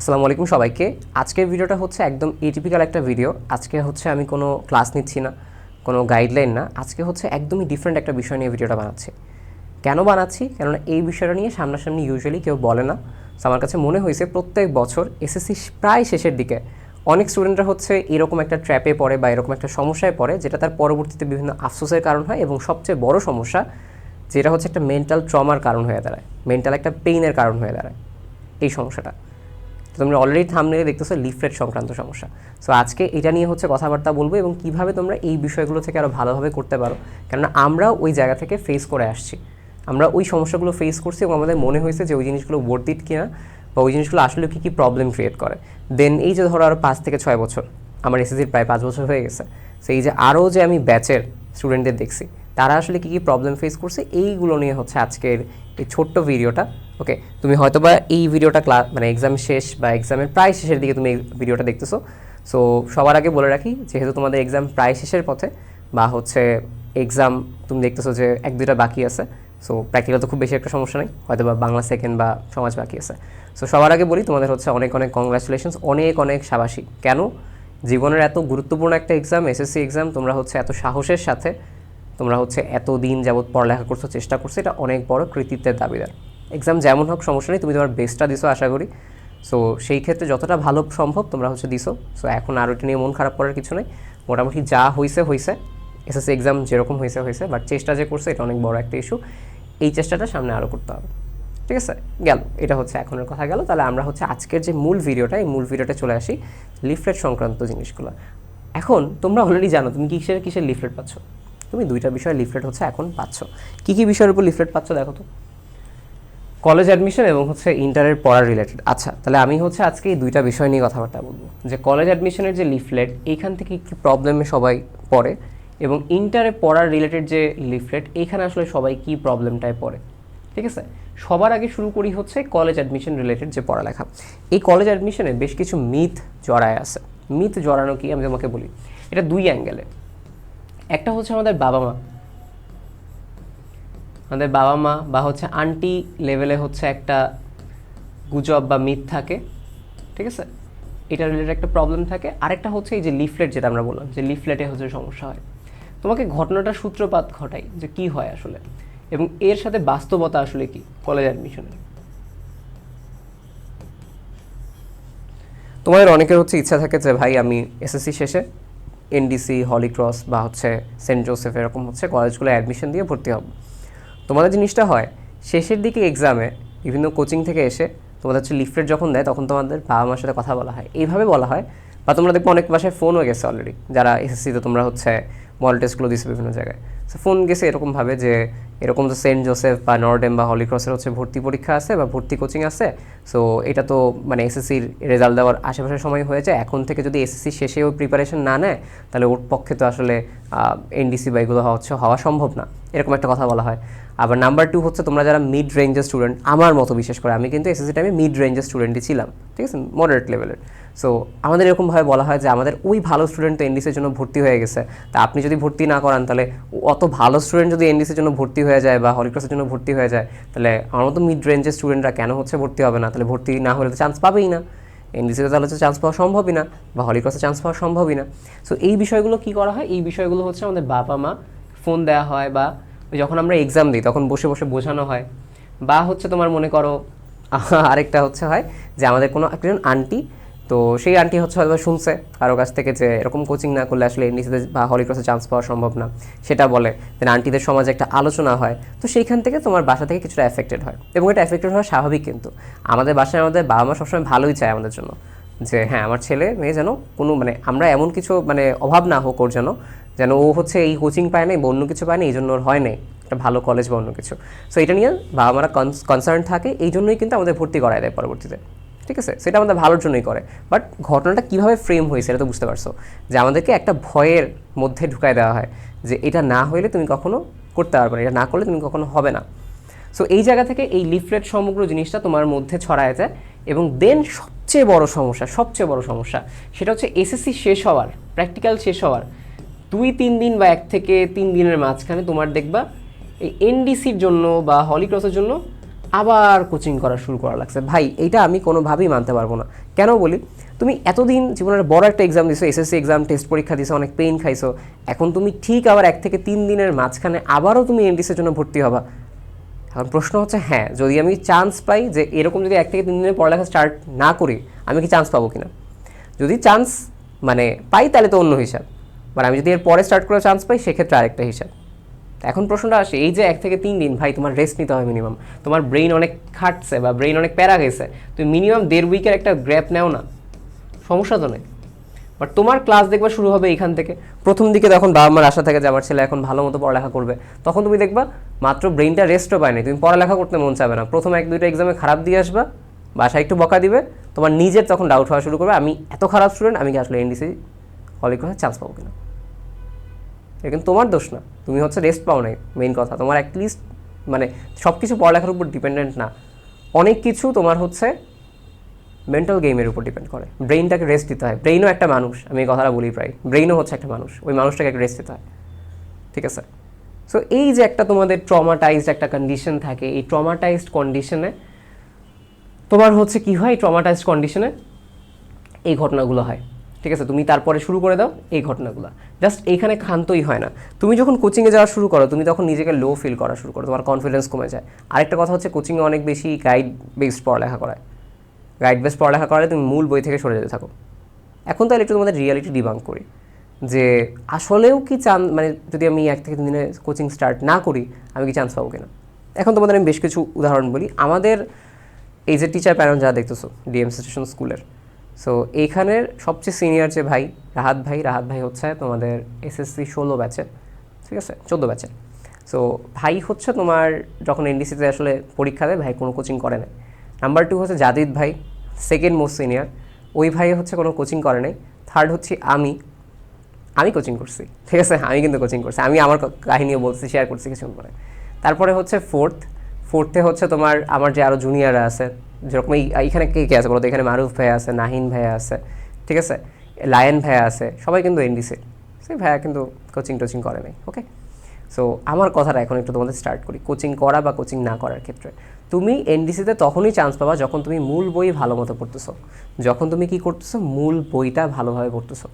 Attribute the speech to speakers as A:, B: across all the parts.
A: আসসালামু আলাইকুম সবাইকে। আজকের ভিডিওটা হচ্ছে একদম এটিপিক্যাল একটা ভিডিও আজকে হচ্ছে আমি কোনো ক্লাস নিচ্ছি না, কোনো গাইডলাইন না। আজকে হচ্ছে একদমই ডিফারেন্ট একটা বিষয় নিয়ে ভিডিওটা বানাচ্ছি। কেন বানাচ্ছি? কেননা এই বিষয়টা নিয়ে সামনাসামনি ইউজুয়ালি কেউ বলে না। তো আমার কাছে মনে হয়েছে প্রত্যেক বছর এসএসসি প্রায় শেষের দিকে অনেক স্টুডেন্টরা হচ্ছে এরকম একটা ট্র্যাপে পড়ে বা এরকম একটা সমস্যায় পড়ে, যেটা তার পরবর্তীতে বিভিন্ন আফসোসের কারণ হয় এবং সবচেয়ে বড় সমস্যা, যেটা হচ্ছে একটা মেন্টাল ট্রমার কারণ হয়ে দাঁড়ায়। মেন্টাল একটা পেইনের কারণ হয়ে দাঁড়ায় এই সমস্যাটা। তোমরা অলরেডি থামনেলে দেখতেছো লিফলেট সংক্রান্ত সমস্যা। সো আজকে এটা নিয়ে হচ্ছে কথাবার্তা বলব এবং কীভাবে তোমরা এই বিষয়গুলো থেকে আরও ভালোভাবে করতে পারো। কেননা আমরাও ওই জায়গা থেকে ফেস করে আসছি। আমরা ওই সমস্যাগুলো ফেস করছি এবং আমাদের মনে হয়েছে যে ওই জিনিসগুলো বর্ধিত কিনা বা ওই জিনিসগুলো আসলে কী কী প্রবলেম ক্রিয়েট করে। দেন এই যে ধরো আরও পাঁচ থেকে ছয় বছর, আমার এসএসসির প্রায় পাঁচ বছর হয়ে গেছে। সেই যে আরও যে আমি ব্যাচের স্টুডেন্টদের দেখছি, তারা আসলে কী কী প্রবলেম ফেস করছে, এইগুলো নিয়ে হচ্ছে আজকের এই ছোট্ট ভিডিওটা ওকে তুমি হয়তোবা এই ভিডিওটা ক্লাস মানে এক্সাম শেষ বা এক্সামের প্রায় শেষের দিকে তুমি এই ভিডিওটা দেখতেছো। সো সবার আগে বলে রাখি, যেহেতু তোমাদের এক্সাম প্রায় শেষের পথে, বা হচ্ছে এক্সাম তুমি দেখতেছো যে এক, দুইটা বাকি আছে সো প্র্যাকটিক্যাল তো খুব বেশি একটা সমস্যা নেই হয়তো বা বাংলা সেকেন্ড বা সমাজ বাকি আছে। সো সবার আগে বলি, তোমাদের হচ্ছে অনেক অনেক কংগ্রাচুলেশনস অনেক অনেক সাবাসী। কেন? জীবনের এত গুরুত্বপূর্ণ একটা এক্সাম এসএসসি এক্সাম তোমরা হচ্ছে এত সাহসের সাথে, তোমরা হচ্ছে এত দিন যাবৎ পড়ালেখা করছ, চেষ্টা করছ, এটা অনেক বড় কৃতিত্বের দাবিদার। এক্সাম যেমন হোক, সমস্যা নেই। তুমি তোমার বেস্টটা দিছো, আশা করি। সো সেই ক্ষেত্রে যতটা ভালো সম্ভব তোমরা হচ্ছে দিছো। সো এখন আর ওটা নিয়ে মন খারাপ করার কিছু নেই। মোটামুটি যা হয়েছে হয়েছে এসএসসি এক্সাম যেরকম হয়েছে হয়েছে বাট চেষ্টা যে করছে, এটা অনেক বড় একটা ইস্যু এই চেষ্টাটা সামনে আরও করতে হবে। ঠিক আছে? গেল। এটা হচ্ছে এখনের কথা গেল। তাহলে আমরা হচ্ছে আজকের যে মূল ভিডিওটা এই মূল ভিডিওটা চলে আসি লিফলেট সংক্রান্ত জিনিসগুলো। এখন তোমরা অলরেডি জানো, তুমি কিসের কিসের লিফলেট পাচ্ছ? তুমি দুইটা বিষয়ে লিফলেট হচ্ছে এখন পাচ্ছ। কী কী বিষয়ের উপর লিফলেট পাচ্ছ, দেখো তো। কলেজ অ্যাডমিশন এবং হচ্ছে ইন্টারের পড়ার রিলেটেড আচ্ছা তাহলে আমি হচ্ছে আজকে এই দুইটা বিষয় নিয়ে কথাবার্তা বলব। যে কলেজ অ্যাডমিশনের যে লিফলেট এইখান থেকে কী প্রবলেমে সবাই পড়ে? এবং ইন্টারে পড়ার রিলেটেড যে লিফলেট এইখানে আসলে সবাই কী প্রবলেমটায় পড়ে? ঠিক আছে? সবার আগে শুরু করি হচ্ছে কলেজ অ্যাডমিশন রিলেটেড যে পড়ালেখা। এই কলেজ অ্যাডমিশনে বেশ কিছু মিথ জড়ায় আছে। মিথ জড়ানো কি? আমি তোমাকে বলি। এটা দুই অ্যাঙ্গেলে একটা হচ্ছে আমাদের বাবা মা আমাদের বাবা মা বা হচ্ছে আন্টি লেভেলে হচ্ছে একটা গুজব বা মিথ থাকে, ঠিক আছে? এটা রিলেটেড একটা প্রবলেম থাকে। আরেকটা হচ্ছে এই যে লিফলেট যেটা আমরা বললাম, যে লিফলেটে হচ্ছে সমস্যা হয়। তোমাকে ঘটনাটা সূত্রপাত ঘটাই যে কি হয় আসলে, এবং এর সাথে বাস্তবতা আসলে কি কলেজ অ্যাডমিশনের তোমাদের অনেকের হচ্ছে ইচ্ছা থাকে যে, ভাই, আমি এসএসসি শেষে এনডিসি হলিক্রস বা হচ্ছে সেন্ট জোসেফ এরকম হচ্ছে কলেজগুলো অ্যাডমিশন দিয়ে ভর্তি হব। তোমাদের জিনিসটা হয়, শেষের দিকে এক্সামে বিভিন্ন কোচিং থেকে এসে তোমাদের হচ্ছে লিফলেট যখন দেয়, তখন তোমাদের বাবা মার সাথে কথা বলা হয়। এইভাবে বলা হয়। বা তোমরা দেখব অনেক বাসায় ফোন হয়ে গেছে অলরেডি যারা এসএসসিতে তোমরা হচ্ছে মডেল টেস্টগুলো দিয়েছে বিভিন্ন জায়গায়। ফোন গেছে এরকমভাবে যে এরকম তো সেন্ট জোসেফ বা নর্ডেম বা হলিক্রসের হচ্ছে ভর্তি পরীক্ষা আছে বা ভর্তি কোচিং আছে। সো এটা তো মানে এসএসসির রেজাল্ট দেওয়ার আশেপাশের সময় হয়ে যায়। এখন থেকে যদি এসএসসি শেষেও প্রিপারেশন না নেয়, তাহলে ওর পক্ষে তো আসলে এনডিসি বা এগুলো হচ্ছে, হওয়া সম্ভব না। এরকম একটা কথা বলা হয়। আবার নাম্বার টু হচ্ছে তোমরা যারা মিড রেঞ্জের স্টুডেন্ট আমার মতো বিশেষ করে আমি কিন্তু এসএসসি টাইমে মিড রেঞ্জের স্টুডেন্টই ছিলাম। ঠিক আছে? মডারেট লেভেলের সো আমাদের এরকমভাবে বলা হয় যে আমাদের ওই ভালো স্টুডেন্ট তো এনডিসির জন্য ভর্তি হয়ে গেছে। তা আপনি যদি ভর্তি না করান, তাহলে অত ভালো স্টুডেন্ট যদি এনডিসির জন্য ভর্তি হয়ে যায় বা হলিক্রসের জন্য ভর্তি হয়ে যায়, তাহলে আমার মতো মিড রেঞ্জের স্টুডেন্টরা কেন হচ্ছে ভর্তি হবে না? তাহলে ভর্তি না হলে তো চান্স পাবেই না। এনডিসিতে তাহলে হচ্ছে চান্স পাওয়া সম্ভবই না বা হলিক্রসে চান্স পাওয়া সম্ভবই না। সো এই বিষয়গুলো কি করা হয়? এই বিষয়গুলো হচ্ছে আমাদের বাবা মা ফোন দেওয়া হয় বা যখন আমরা এক্সাম দিই, তখন বসে বসে বোঝানো হয়। বা হচ্ছে তোমার মনে করো আরেকটা হচ্ছে হয় যে আমাদের কোনো একজন আন্টি তো সেই আন্টি হচ্ছে হয়তো শুনছে কারও কাছ থেকে যে এরকম কোচিং না করলে আসলে এনডিসিতে বা হলিক্রসে চান্স পাওয়া সম্ভব না। সেটা বলে দেন আন্টিদের সমাজে একটা আলোচনা হয়। তো সেইখান থেকে তোমার বাসা থেকে কিছুটা এফেক্টেড হয় এবং এটা এফেক্টেড হওয়া স্বাভাবিক কিন্তু। আমাদের বাসায় আমাদের বাবা মা সবসময় ভালোই চায় আমাদের জন্য যে হ্যাঁ আমার ছেলে মেয়ে যেন কোনো মানে আমরা এমন কিছু মানে অভাব না হোক ওর যেন যেন ও হচ্ছে এই কোচিং পায় নাই বা অন্য কিছু পায় না এই জন্য ওর হয় নাই। একটা ভালো কলেজ বা অন্য কিছু। সো এটা নিয়ে বাবা মারা কনসার্ন থাকে, এই জন্যই কিন্তু আমাদের ভর্তি করায় দেয় পরবর্তীতে। ঠিক আছে? সেটা আমাদের ভালোর জন্যই করে। বাট ঘটনাটা কীভাবে ফ্রেম হয়েছে এটা তো বুঝতে পারছ। যে আমাদেরকে একটা ভয়ের মধ্যে ঢুকায় দেওয়া হয় যে এটা না হইলে তুমি কখনো করতে পারবে না, এটা না করলে তুমি কখনো হবে না। সো এই জায়গা থেকে এই লিফলেট সমগ্র জিনিসটা তোমার মধ্যে ছড়ায় যায় এবং দেন সবচেয়ে বড় সমস্যা, সবচেয়ে বড় সমস্যা সেটা হচ্ছে এসএসসি শেষ হওয়ার প্র্যাকটিক্যাল শেষ হওয়ার, দুই, তিন দিন বা এক থেকে তিন দিনের মাঝখানে তোমার দেখবা এই এনডিসির জন্য বা হলিক্রসের জন্য আবার কোচিং করা শুরু করা লাগছে। ভাই, এইটা আমি কোনোভাবেই মানতে পারব না। কেন বলি? তুমি এতদিন জীবনের বড় একটা এক্সাম দিছো এসএসসি এক্সাম টেস্ট পরীক্ষা দিছো, অনেক পেইন খাইছো। এখন তুমি ঠিক আবার এক থেকে তিন দিনের মাঝখানে আবারও তুমি এনডিসির জন্য ভর্তি হবা। এখন প্রশ্ন হচ্ছে হ্যাঁ যদি আমি চান্স পাই যে এরকম যদি এক থেকে তিন দিনের পড়ালেখা স্টার্ট না করি, আমি কি চান্স পাবো কিনা? যদি চান্স মানে পাই তাহলে তো অন্য হিসাব। মানে আমি যদি এর পরে স্টার্ট করে চান্স পাই, সেক্ষেত্রে আরেকটা হিসাব। এখন প্রশ্নটা আসে, এই যে এক থেকে তিন দিন, ভাই, তোমার রেস্ট নিতে হবে মিনিমাম তোমার ব্রেইন অনেক খাটছে বা ব্রেইন অনেক প্যারা গেছে তুমি মিনিমাম দেড় উইকের একটা গ্র্যাপ নেও না। সমস্যা তো নেই। বাট তোমার ক্লাস দেখবা শুরু হবে এইখান থেকে। প্রথম দিকে তখন বাবা মার আশা থাকে যে আমার ছেলে এখন ভালো মতো পড়ালেখা করবে। তখন তুমি দেখবা মাত্র ব্রেইনটা রেস্টও পায়নি তুমি পড়ালেখা করতে মন চাবে না। প্রথম এক, দুইটা এক্সামে খারাপ দিয়ে আসবা, বাসায় একটু বকা দিবে। তোমার নিজের তখন ডাউট হওয়া শুরু করবে, আমি এত খারাপ স্টুডেন্ট আমি কি আসলে এনডিসি হলিক্রসে চান্স পাবো কিনা? এটা কিন্তু তোমার দোষ না। তুমি হচ্ছে রেস্ট পাও নাই মেইন কথা। তোমার অ্যাটলিস্ট মানে সব কিছু পড়ালেখার উপর ডিপেন্ডেন্ট না। অনেক কিছু তোমার হচ্ছে মেন্টাল গেমের উপর ডিপেন্ড করে। ব্রেইনটাকে রেস্ট দিতে হয়। ব্রেইনও একটা মানুষ, আমি এই কথাটা বলি প্রায়। ব্রেইনও হচ্ছে একটা মানুষ, ওই মানুষটাকে রেস্ট দিতে হয়। ঠিক আছে? সো এই যে একটা তোমাদের ট্রমাটাইজড একটা কন্ডিশন থাকে, এই ট্রমাটাইজড কন্ডিশনে তোমার হচ্ছে কি হয়? ট্রমাটাইজড কন্ডিশনে এই ঘটনাগুলো হয়। ঠিক আছে? তুমি তারপরে শুরু করে দাও এই ঘটনাগুলো। জাস্ট এইখানে ক্ষান্তই হয় না। তুমি যখন কোচিংয়ে যাওয়া শুরু করো, তুমি তখন নিজেকে লো ফিল করা শুরু করো, তোমার কনফিডেন্স কমে যায়। আরেকটা কথা হচ্ছে কোচিংয়ে অনেক বেশি গাইড বেসড পড়ালেখা করায়। গাইড বেসড পড়ালেখা করালে তুমি মূল বই থেকে সরে যেতে থাকো। এখন তাহলে একটু তোমাদের রিয়ালিটি ডিবাঙ্ক করি। যে আসলেও কি চান মানে যদি আমি এক থেকে তিন দিনে কোচিং স্টার্ট না করি, আমি কি চান্স পাবো কিনা? এখন তোমাদের আমি বেশ কিছু উদাহরণ বলি। আমাদের এই যে টিচার প্যানেল যারা দেখতেছো ডিএম স্টেশন স্কুলের সো এইখানের সবচেয়ে সিনিয়র যে ভাই, রাহাত ভাই রাহাত ভাই হচ্ছে তোমাদের এসএসসি ষোলো ব্যাচের ঠিক আছে? চোদ্দ ব্যাচের সো ভাই হচ্ছে তোমার যখন এনডিসিতে আসলে পরীক্ষা দেয়, ভাই কোনো কোচিং করে নাই। নাম্বার টু হচ্ছে জাদিদ ভাই সেকেন্ড মোস্ট সিনিয়র ওই ভাই হচ্ছে কোনো কোচিং করে নাই। থার্ড হচ্ছে আমি। আমি কোচিং করছি, ঠিক আছে? আমি কিন্তু কোচিং করছি। আমি আমার কাহিনীও বলছি শেয়ার করছি কিছুক্ষণ পরে। তারপরে হচ্ছে ফোর্থ ফোর্থে হচ্ছে তোমার, আমার যে আরও জুনিয়ররা আছে যেরকম এই এইখানে কে কে আছে বলো তো এখানে মারুফ ভাইয়া আছে, নাহিন ভাইয়া আছে, ঠিক আছে? লায়ন ভাইয়া আছে, সবাই কিন্তু এনডিসি সেই ভাইয়া কিন্তু কোচিং টোচিং করে নাই ওকে সো আমার কথাটা এখন একটু তোমাদের স্টার্ট করি। কোচিং করা বা কোচিং না করার ক্ষেত্রে। তুমি এনডিসিতে তখনই চান্স পাবা যখন তুমি মূল বই ভালো মতো পড়তেছো। যখন তুমি কি করতেছো? মূল বইটা ভালোভাবে পড়তেছো।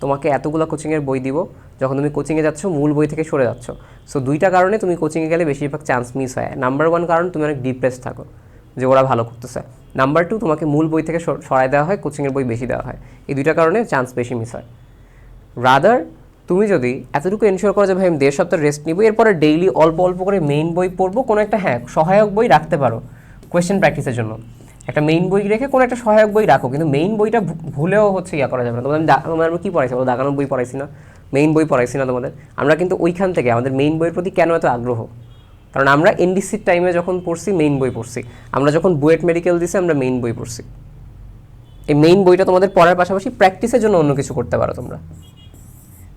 A: তোমাকে এতগুলো কোচিংয়ের বই দিব, যখন তুমি কোচিংয়ে যাচ্ছ, মূল বই থেকে সরে যাচ্ছ। সো দুইটা কারণে তুমি কোচিংয়ে গেলে বেশিরভাগ চান্স মিস হয়। নাম্বার ওয়ান কারণ, তুমি অনেক ডিপ্রেস থাকো। যে ওরা ভালো করতেছে। নাম্বার টু তোমাকে মূল বই থেকে সর- সরায় দেওয়া হয় কোচিংয়ের বই বেশি দেওয়া হয়। এই দুইটা কারণে চান্স বেশি মিস হয়। রাদার তুমি যদি এতটুকু এনশিওর করো যে, ভাই, আমি দেড় সপ্তাহ রেস্ট নিব, এরপরে ডেইলি অল্প অল্প করে মেইন বই পড়ব, কোনো একটা হ্যাঁ সহায়ক বই রাখতে পারো কোয়েশ্চেন প্র্যাকটিসের জন্য। একটা মেইন বই রেখে কোনো একটা সহায়ক বই রাখো, কিন্তু মেইন বইটা ভুলেও হচ্ছে ইয়া করা যাবে না। তোমাদের তোমাদের আমি কী পড়াইছি? বলো দাগানোর বই পড়াইছি না। মেইন বই পড়াইছি না তোমাদের। আমরা কিন্তু ওইখান থেকে আমাদের মেইন বইয়ের প্রতি কেন এত আগ্রহ? কারণ আমরা এনডিসির টাইমে যখন পড়ছি মেইন বই পড়ছি। আমরা যখন বুয়েট মেডিকেল দিছি, আমরা মেইন বই পড়ছি। এই মেইন বইটা তোমাদের পড়ার পাশাপাশি প্র্যাকটিসের জন্য অন্য কিছু করতে পারো তোমরা।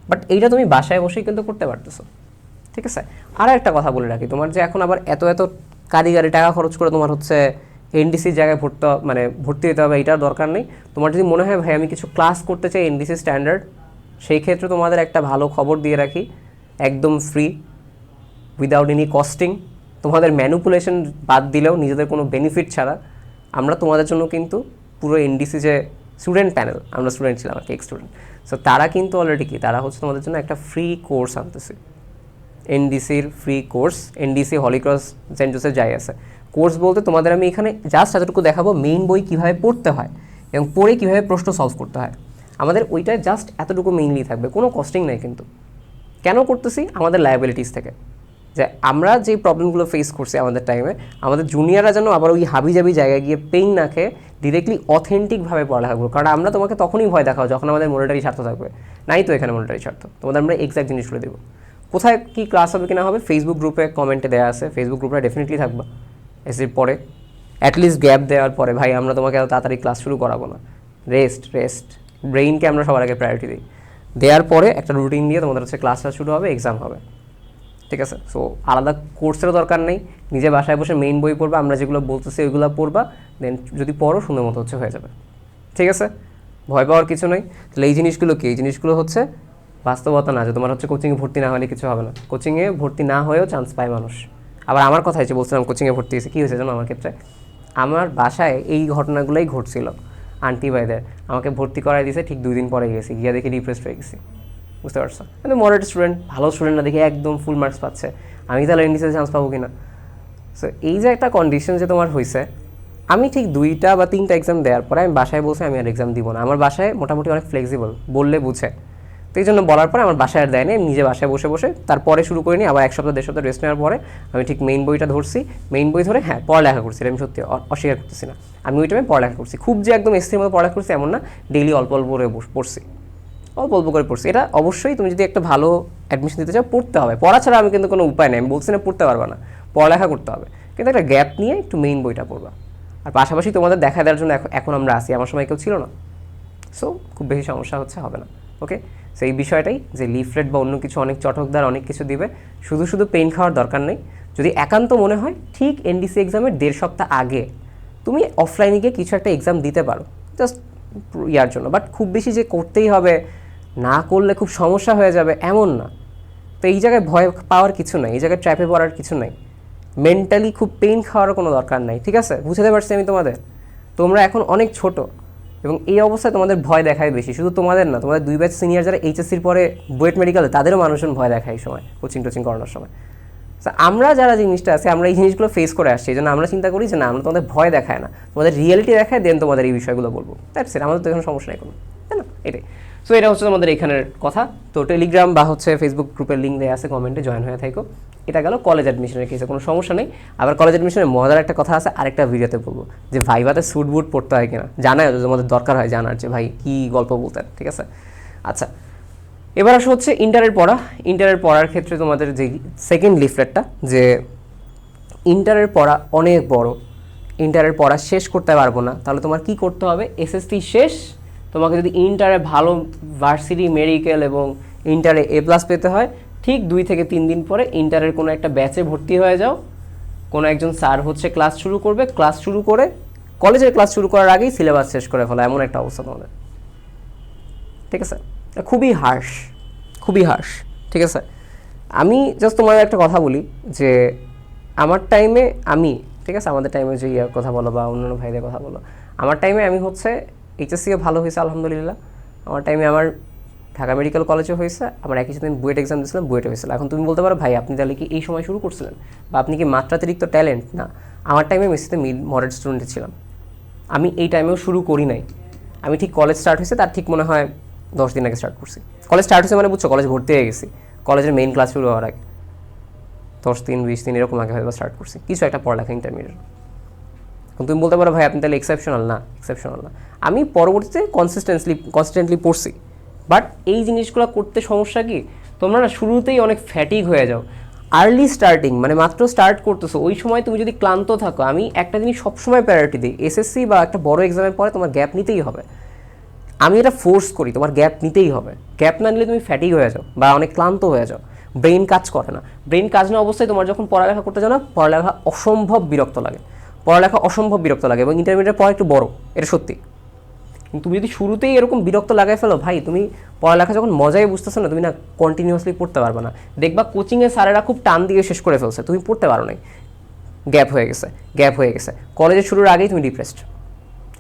A: বাট এইটা তুমি বাসায় বসেই কিন্তু করতে পারতেছো। ঠিক আছে? আর একটা কথা বলে রাখি। তোমার যে এখন আবার এত এত কারিগরি টাকা খরচ করে তোমার হচ্ছে এনডিসির জায়গায় ভর্তি মানে ভর্তি হতে হবে এটার দরকার নেই। তোমার যদি মনে হয়, ভাই, আমি কিছু ক্লাস করতে চাই এনডিসি স্ট্যান্ডার্ড সেই ক্ষেত্রে তোমাদের একটা ভালো খবর দিয়ে রাখি। একদম ফ্রি উইদাউট এনি কস্টিং তোমাদের ম্যানুপুলেশন বাদ দিলেও নিজেদের কোনো বেনিফিট ছাড়া আমরা তোমাদের জন্য কিন্তু পুরো এনডিসি যে স্টুডেন্ট প্যানেল আমরা স্টুডেন্ট ছিলাম আর এক স্টুডেন্ট সো তারা কিন্তু অলরেডি কি, তারা হচ্ছে তোমাদের জন্য একটা ফ্রি কোর্স আনতেছে। এনডিসির free course NDC Holy Cross Saint Joseph যাই আছে। কোর্স বলতে তোমাদের আমি এখানে জাস্ট এতটুকু দেখাবো মেইন বই কীভাবে পড়তে হয় এবং পড়ে কীভাবে প্রশ্ন সলভ করতে হয়। আমাদের ওইটায় জাস্ট এতটুকু মেইনলি থাকবে, কোনো কস্টিং নেই কিন্তু। কেন করতেছি? আমাদের লায়াবিলিটিস থেকে। যে আমরা যে প্রবলেমগুলো ফেস করছি আমাদের টাইমে আমাদের জুনিয়ররা যেন আবার ওই হাবি জাবি জায়গায় গিয়ে পেইন না খেয়ে ডিরেক্টলি অথেন্টিকভাবে পড়ালেখা করব কারণ আমরা তোমাকে তখনই ভয় দেখাও যখন আমাদের মনিটারি স্বার্থ থাকবে। নাই তো এখানে মনিটারি স্বার্থ। তোমাদের আমরা এক্সাক্ট জিনিসগুলো দেবো। কোথায় কি ক্লাস হবে কিনা হবে ফেসবুক গ্রুপে কমেন্টে দেওয়া আছে। ফেসবুক গ্রুপে ডেফিনেটলি থাকবা। এসির পরে। অ্যাটলিস্ট গ্যাপ দেওয়ার পরে, ভাই, আমরা তোমাকে এত তাড়াতাড়ি ক্লাস শুরু করাবো না। রেস্ট রেস্ট ব্রেইনকে আমরা সবার আগে প্রায়োরিটি দিই। দেওয়ার পরে একটা রুটিন দিয়ে তোমাদের হচ্ছে ক্লাসটা শুরু হবে এক্সাম হবে। ঠিক আছে? সো আলাদা কোর্সেরও দরকার নেই। নিজে বাসায় বসে মেইন বই পড়বা, আমরা যেগুলো বলতেছি ওইগুলো পড়বা দেন যদি পড়ো, সুন্দর মতো হচ্ছে হয়ে যাবে। ঠিক আছে? ভয় পাওয়ার কিছু নেই। তাহলে এই জিনিসগুলো কি? এই জিনিসগুলো হচ্ছে বাস্তবতা না যে তোমার হচ্ছে কোচিংয়ে ভর্তি না হলে কিছু হবে না। কোচিংয়ে ভর্তি না হয়েও চান্স পায় মানুষ। আবার আমার কথা হয়েছে বলছিলাম কোচিংয়ে ভর্তি হয়েছে, কী হয়েছে জানো আমার ক্ষেত্রে? আমার বাসায় এই ঘটনাগুলোই ঘটছিল আন্টি ভাইদের। আমাকে ভর্তি করাই দিয়েছে ঠিক দুই দিন পরে গেছি। গিয়ে দেখি ডিপ্রেসড হয়ে গেছি। বুঝতে পারছ? কিন্তু মডারেট স্টুডেন্ট ভালো স্টুডেন্ট না দেখে একদম ফুল মার্কস পাচ্ছে। আমি তাহলে এনডিসিতে চান্স পাবো কিনা? সো এই যে একটা কন্ডিশন যে তোমার হয়েছে আমি ঠিক দুইটা বা তিনটা এক্সাম দেওয়ার পরে আমি বাসায় বলছি আমি আর এক্সাম দিব না। আমার বাসায় মোটামুটি অনেক ফ্লেক্সিবল বললে বুঝে। তো এই জন্য বলার পরে আমার বাসায় আর দেয়নি আমি নিজে বাসায় বসে বসে তারপরে শুরু করিনি, আবার এক সপ্তাহ, দেড় সপ্তাহ রেস্ট নেওয়ার পরে আমি ঠিক মেইন বইটা ধরছি। মেইন বই ধরে হ্যাঁ পড়ালেখা করছি আমি সত্যি অস্বীকার করতেছি না। আমি ওই টাইমে পড়ালেখা করছি। খুব যে একদম এসির মতো পড়ালেখা করছি এমন না ডেইলি অল্প অল্প করে বস- পড়ছি। অল্প অল্প করে পড়ছি। এটা অবশ্যই তুমি যদি একটা ভালো অ্যাডমিশন দিতে চাও, পড়তে হবে। পড়া ছাড়া আমি কিন্তু কোনো উপায় নেই। আমি বলছি না পড়তে পারবা না। পড়ালেখা করতে হবে। কিন্তু একটা গ্যাপ নিয়ে একটু মেইন বইটা পড়বা। আর পাশাপাশি তোমাদের দেখা দেওয়ার জন্য এখন- আমরা আসি আমার সময় কেউ ছিল না। সো খুব বেশি সমস্যা হচ্ছে, হবে না। ওকে সো এই বিষয়টাই যে লিফলেট বা অন্য কিছু অনেক চটকদার অনেক কিছু দিবে। শুধু শুধু পেন খাওয়ার দরকার নেই। যদি একান্ত মনে হয়, ঠিক এনডিসি এক্সামের দেড় সপ্তাহ আগে তুমি অফলাইনে গিয়ে কিছু একটা এক্সাম দিতে পারো। জাস্ট ইয়ার জন্য। বাট খুব বেশি যে করতেই হবে না করলে খুব সমস্যা হয়ে যাবে, এমন না। তো এই জায়গায় ভয় পাওয়ার কিছু নাই, এই জায়গায় ট্র্যাপে পড়ার কিছু নাই। মেন্টালি খুব পেইন খাওয়ার কোনো দরকার নাই, ঠিক আছে? বুঝতে পারছি আমি তোমাদের? তোমরা এখন অনেক ছোট এবং এই অবস্থায় তোমাদের ভয় দেখায় বেশি। শুধু তোমাদের না, তোমাদের দুই ব্যাচ সিনিয়র যারা এইচএসসির পরে বুয়েট মেডিকেলে তাদেরও মানুষজন ভয় দেখায় এই সময় কোচিং টোচিং করানোর সময়। আমরা যারা জিনিসটা আছে, আমরা এই জিনিসগুলো ফেস করে আসছি, এই জন্য আমরা চিন্তা করি যে না, আমরা তোমাদের ভয় দেখায় না। তোমাদের রিয়েলিটি দেখায় দেন তোমাদের এই বিষয়গুলো বলব। দ্যাটস ইট আমাদের তো এখন সমস্যা নেই কোনো। তাই না? এটাই। সো এটা হচ্ছে তোমাদের এখানের কথা। তো টেলিগ্রাম বা হচ্ছে ফেসবুক গ্রুপের লিঙ্ক দেওয়া আছে কমেন্টে জয়েন হয়ে থাকো। এটা গেল কলেজ অ্যাডমিশনের কেসে কোনো সমস্যা নেই। আবার কলেজ অ্যাডমিশনের মজার একটা কথা আছে, আরেকটা ভিডিওতে বলব। যে ভাইবাতে স্যুট বুট পড়তে হয় কিনা, জানাই তো তোমাদের দরকার হয় জানার যে ভাই কী গল্প বলতেন, ঠিক আছে? আচ্ছা এবার আসো হচ্ছে ইন্টারের পড়া। ইন্টারের পড়ার ক্ষেত্রে তোমাদের যে সেকেন্ড লিফলেটটা যে ইন্টারের পড়া অনেক বড়। ইন্টারের পড়া শেষ করতে পারব না। তাহলে তোমার কি করতে হবে? এসএসসি শেষ তোমাকে যদি ইন্টারে ভালো ভার্সিটি মেডিকেল এবং ইন্টারে এ প্লাস পেতে হয়, ঠিক দুই থেকে তিন দিন পরে ইন্টারের কোনো একটা ব্যাচে ভর্তি হয়ে যাও। কোনো একজন স্যার হচ্ছে ক্লাস শুরু করবে। ক্লাস শুরু করে কলেজের ক্লাস শুরু করার আগেই সিলেবাস শেষ করে ফেলা। এমন একটা অবস্থা তোমাদের। ঠিক আছে? খুবই হার্শ খুবই হার্শ ঠিক আছে? আমি জাস্ট তোমার একটা কথা বলি যে, আমার টাইমে আমি, ঠিক আছে? আমাদের টাইমে যে ইয়ার কথা বলো বা অন্যান্য ভাইদের কথা বলো, আমার টাইমে আমি হচ্ছে এইচএসসিও ভালো হয়েছে, আলহামদুলিল্লাহ। আমার টাইমে আমার ঢাকা মেডিকেল কলেজে হয়েছে, আমার একই সাথে বুয়েট এক্সাম দিয়েছিলাম, বুয়েটে হয়েছিল। এখন তুমি বলতে পারো, ভাই, আপনি তাহলে কি এই সময় শুরু করছিলেন? বা আপনি কি মাত্রাতিরিক্ত ট্যালেন্ট না, আমার টাইমে মেসিতে মিড মডারেট স্টুডেন্ট ছিলাম। আমি এই টাইমেও শুরু করি নাই। আমি ঠিক কলেজ স্টার্ট হয়েছে, তার ঠিক মনে হয় দশ দিন আগে স্টার্ট করছি। কলেজ স্টার্ট হয়েছে মানে বুঝছ কলেজ ভর্তি হয়ে গেছি। কলেজের মেইন ক্লাস শুরু হওয়ার আগে। দশ দিন, বিশ দিন এরকম আগে হয়তো স্টার্ট করছি। কিছু একটা পড়ালেখা ইন্টারমিডিয়েট তুমি বলতে পারো, ভাই, আপনি তাহলে এক্সেপশনাল না এক্সেপশনাল না। আমি পরবর্তীতে কনসিস্টেন্সলি কনসিস্টেন্টলি পড়ছি। বাট এই জিনিসগুলো করতে সমস্যা কি? তোমরা না শুরুতেই অনেক ফ্যাটিক হয়ে যাও। আর্লি স্টার্টিং মানে মাত্র স্টার্ট করতেছো, ওই সময় তুমি যদি ক্লান্ত থাকো, আমি একটা জিনিস সবসময় প্রায়োরিটি দিই এসএসসি বা একটা বড় এক্সামের পরে তোমার গ্যাপ নিতেই হবে। আমি এটা ফোর্স করি, তোমার গ্যাপ নিতেই হবে। গ্যাপ না নিলে তুমি ফ্যাটিক হয়ে যাও বা অনেক ক্লান্ত হয়ে যাও। ব্রেন কাজ করে না। ব্রেন কাজ না অবস্থায় তোমার যখন পড়ালেখা করতে যাও না, পড়ালেখা অসম্ভব বিরক্ত লাগে। পড়ালেখা অসম্ভব বিরক্ত লাগে এবং ইন্টারমিডিয়েট পড়া একটু বড়, এটা সত্যি। কিন্তু তুমি যদি শুরুতেই এরকম বিরক্ত লাগাই ফেলো, ভাই, তুমি পড়ালেখা যখন মজাই বুঝতেছো না, তুমি না কন্টিনিউয়াসলি পড়তে পারবে না। দেখবা কোচিংয়ে স্যারেরা খুব টান দিয়ে শেষ করে ফেলছে, তুমি পড়তে পারো নাই। গ্যাপ হয়ে গেছে, গ্যাপ হয়ে গেছে। কলেজের শুরুর আগেই তুমি ডিপ্রেসড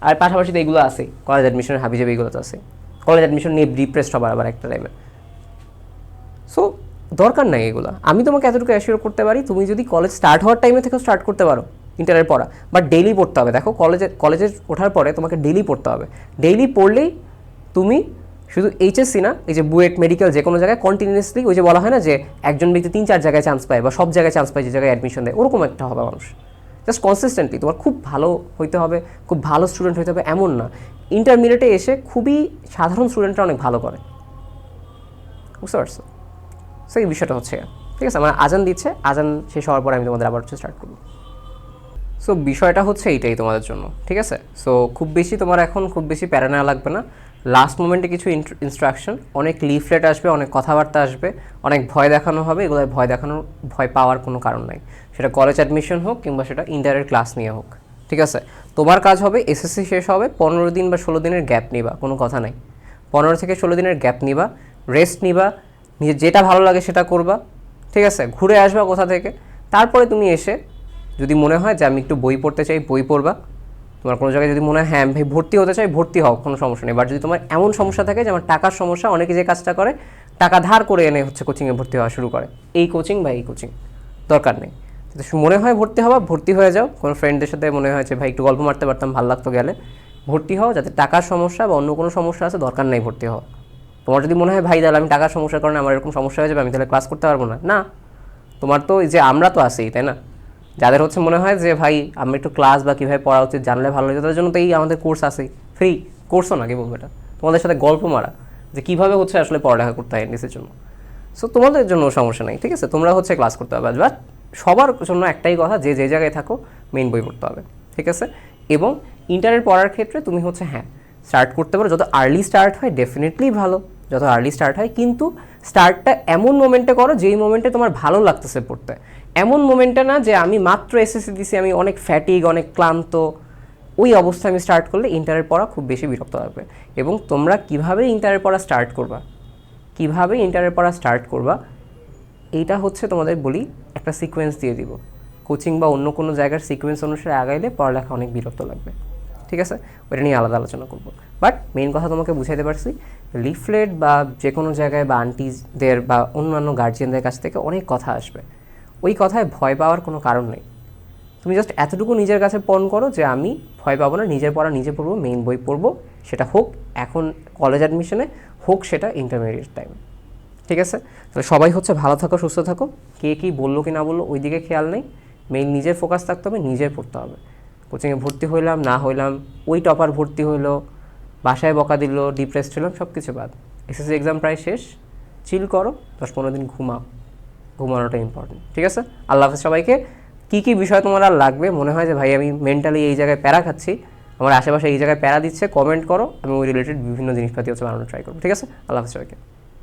A: আর পাশাপাশি তো এগুলো আছে কলেজ অ্যাডমিশনের হাবি হাবিজাবি এগুলো তো আছে কলেজ অ্যাডমিশন নিয়ে ডিপ্রেসড হবার আবার একটা টাইমে সো দরকার নাই এগুলো। আমি তোমাকে এতটুকু অ্যাসিওর করতে পারি, তুমি যদি কলেজ স্টার্ট হওয়ার টাইমে থেকেও স্টার্ট করতে পারো। ইন্টারের পড়া। বাট ডেইলি পড়তে হবে। দেখো কলেজে কলেজে ওঠার পরে তোমাকে ডেইলি পড়তে হবে। ডেইলি পড়লেই তুমি শুধু এইচএসসি না, এই যে বুয়েট মেডিকেল যে কোনো জায়গায় কন্টিনিউয়াসলি ওই যে বলা হয় না যে একজন ব্যক্তি তিন, চার জায়গায় চান্স পায় বা সব জায়গায় চান্স পায় যে জায়গায় অ্যাডমিশন দেয়, ওরকম একটা হবে মানুষ। জাস্ট কনসিস্টেন্টলি তোমার খুব ভালো হইতে হবে, খুব ভালো স্টুডেন্ট হইতে হবে এমন না। ইন্টারমিডিয়েটে এসে খুবই সাধারণ স্টুডেন্টরা অনেক ভালো করে। বুঝতে পারছ? সো এই বিষয়টা হচ্ছে। ঠিক আছে? আমার আজান দিচ্ছে। আজান শেষ হওয়ার পরে আমি তোমাদের আবার স্টার্ট করব। সো বিষয়টা হচ্ছে এইটাই তোমাদের জন্য, ঠিক আছে? সো খুব বেশি তোমার এখন খুব বেশি প্যারা নেওয়া লাগবে না। লাস্ট মোমেন্টে কিছু ইনস্ট্রাকশন অনেক লিফলেট আসবে, অনেক কথাবার্তা আসবে, অনেক ভয় দেখানো হবে এগুলো ভয় দেখানোর ভয় পাওয়ার কোনো কারণ নাই। সেটা কলেজ অ্যাডমিশন হোক কিংবা সেটা ইন্টারের ক্লাস নিয়ে হোক, ঠিক আছে? তোমার কাজ হবে এসএসসি শেষ হবে, পনেরো দিন বা ষোলো দিনের গ্যাপ নিবা, কোনো কথা নাই। পনেরো থেকে ষোলো দিনের গ্যাপ নিবা রেস্ট নিবা নিজে যেটা ভালো লাগে সেটা করবা, ঠিক আছে? ঘুরে আসবা কোথা থেকে। তারপরে তুমি এসে যদি মনে হয় যে আমি একটু বই পড়তে চাই, বই পড়বা। তোমার কোনো জায়গায় যদি মনে হয় হ্যাঁ ভাই ভর্তি হতে চাই, ভর্তি হও, কোনো সমস্যা নেই। বাট যদি তোমার এমন সমস্যা থাকে যে আমার টাকার সমস্যা, অনেকে যে কাজটা করে, টাকা ধার করে এনে হচ্ছে কোচিংয়ে ভর্তি হওয়া শুরু করে। এই কোচিং বা এই কোচিং দরকার নেই। মনে হয় ভর্তি হওয়া ভর্তি হয়ে যাও। কোনো ফ্রেন্ডদের সাথে মনে হয় যে, ভাই, একটু গল্প মারতে পারতাম, ভালো লাগতো গেলে। ভর্তি হও, যাতে টাকার সমস্যা বা অন্য কোনো সমস্যা আছে, দরকার নেই ভর্তি হওয়া। তোমার যদি মনে হয়, ভাই, তাহলে আমি টাকার সমস্যার কারণে আমার এরকম সমস্যা হয়ে যাবে, আমি তাহলে ক্লাস করতে পারব না। না, তোমার তো যে আমরা তো আছি, তাই না? যাদের হচ্ছে মনে হয় যে, ভাই আমি একটু ক্লাস বা কীভাবে পড়া উচিত, জানলে ভালো হতো। তাদের জন্য তো এই আমাদের কোর্স আছে। ফ্রি কোর্সও না, কি বলব এটা? তোমাদের সাথে গল্প মারা, যে কীভাবে হচ্ছে আসলে পড়ালেখা করতে হয় এনডিসির জন্য। সো তোমাদের জন্য সমস্যা নেই, ঠিক আছে? তোমরা হচ্ছে ক্লাস করতে হবে বাট সবার জন্য একটাই কথা, যে যে জায়গায় থাকো মেইন বই পড়তে হবে, ঠিক আছে? এবং ইন্টারের পড়ার ক্ষেত্রে তুমি হচ্ছে হ্যাঁ স্টার্ট করতে পারো। যত আর্লি স্টার্ট হয় ডেফিনেটলি ভালো, যত আর্লি স্টার্ট হয়, কিন্তু স্টার্টটা এমন মোমেন্টে করো, যেই মোমেন্টে তোমার ভালো লাগতেছে পড়তে। এমন মোমেন্টটা না যে আমি মাত্র এসএসসি দিছি, আমি অনেক ফ্যাটিক অনেক ক্লান্ত। ওই অবস্থা আমি স্টার্ট করলে ইন্টারের পড়া খুব বেশি বিরক্ত লাগবে। এবং তোমরা কীভাবে ইন্টারের পড়া স্টার্ট করবা? কীভাবে ইন্টারের পড়া স্টার্ট করবা? এইটা হচ্ছে তোমাদের বলি একটা সিকোয়েন্স দিয়ে দিব। কোচিং বা অন্য কোনো জায়গার সিকোয়েন্স অনুসারে আগাইলে পড়ালেখা অনেক বিরক্ত লাগবে। ঠিক আছে? ওইটা নিয়ে আলাদা আলোচনা করব। বাট মেইন কথা তোমাকে বুঝাইতে পারছি লিফলেট বা যে কোনো জায়গায় বা আন্টিদের বা অন্যান্য গার্জিয়ানদের কাছ থেকে অনেক কথা আসবে। ওই কথায় ভয় পাওয়ার কোনো কারণ নেই। তুমি জাস্ট এতটুকু নিজের কাছে পণ করো যে আমি ভয় পাবো না, নিজের পড়া নিজে পড়ব মেইন বই পড়ব, সেটা হোক, এখন কলেজ অ্যাডমিশনে হোক, সেটা ইন্টারমিডিয়েট টাইম ঠিক আছে? তাহলে সবাই হচ্ছে ভালো থাকো, সুস্থ থাকো। কে কী বলল, কি না বলল, ওই দিকে খেয়াল নেই। মেইন নিজের ফোকাস থাকতে হবে নিজের পড়তে হবে। কোচিংয়ে ভর্তি হইলাম, না হইলাম, ওই টপার ভর্তি হইল, বাসায় বকা দিল ডিপ্রেসড হলাম সব কিছু বাদ এসএসসি এক্সাম প্রায় শেষ। চিল করো, দশ পনেরো দিন ঘুমাও। ঘুমানোটা ইম্পর্টেন্ট ঠিক আছে? আল্লাহ হাফেজ সবাইকে। কী কী বিষয় তোমার আর লাগবে? মনে হয় যে ভাই আমি মেন্টালি এই জায়গায় প্যারা খাচ্ছি। আমার আশেপাশে এই জায়গায় প্যারা দিচ্ছে কমেন্ট করো। আমি ওই রিলেটেড বিভিন্ন জিনিসপাতি হচ্ছে বানানোর ট্রাই করব, ঠিক আছে? আল্লাহ হাফেজ সবাইকে।